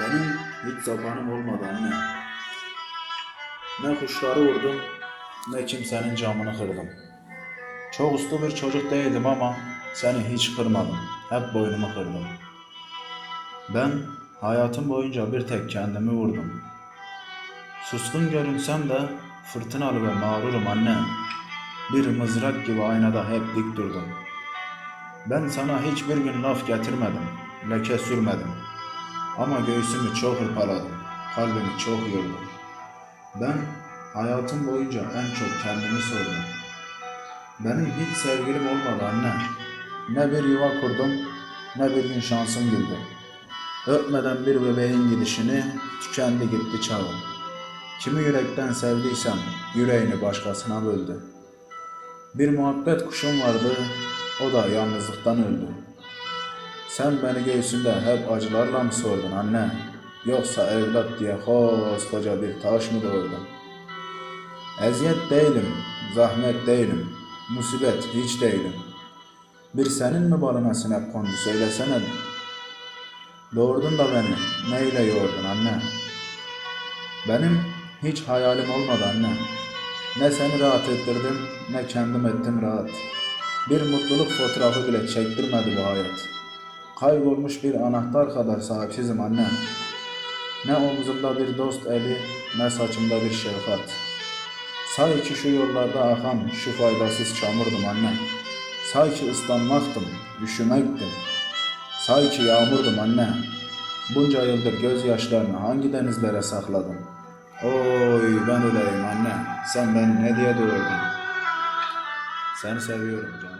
Benim hiç zamanım olmadı anne. Ne kuşları vurdum, ne kimsenin camını kırdım. Çok uslu bir çocuk değildim ama seni hiç kırmadım. Hep boynumu kırdım. Ben hayatım boyunca bir tek kendimi vurdum. Suskun görünsem de fırtınalı ve mağrurum anne. Bir mızrak gibi aynada hep dik durdum. Ben sana hiçbir gün laf getirmedim, leke sürmedim. Ama göğsümü çok hırpaladım, kalbimi çok yordum. Ben hayatım boyunca en çok kendimi sordum. Benim hiç sevgilim olmadı anne. Ne bir yuva kurdum, ne bir gün şansım güldü. Öpmeden bir bebeğin gidişini tükendi gitti çağım. Kimi yürekten sevdiysem yüreğini başkasına böldü. Bir muhabbet kuşum vardı, o da yalnızlıktan öldü. Sen beni göğsünde hep acılarla mı sordun anne? Yoksa evlat diye koskoca bir taş mı doğurdun? Eziyet değilim, zahmet değilim, musibet hiç değilim. Bir senin mi balına sinek kondu söylesene. Doğurdun da beni, neyle yoğurdun anne? Benim hiç hayalim olmadı anne. Ne seni rahat ettirdim, ne kendim ettim rahat. Bir mutluluk fotoğrafı bile çektirmedi bu hayat. Kaybolmuş bir anahtar kadar sahipsizim anne. Ne omzumda bir dost eli, ne saçımda bir şefkat. Say ki şu yollarda akan şu faydasız çamurdum anne. Say ki ıslanmaktım, üşümektim. Say ki yağmurdum anne. Bunca yıldır gözyaşlarını hangi denizlere sakladın? Oy ben öleyim anne. Sen beni ne diye doğurdun? Seni seviyorum canım.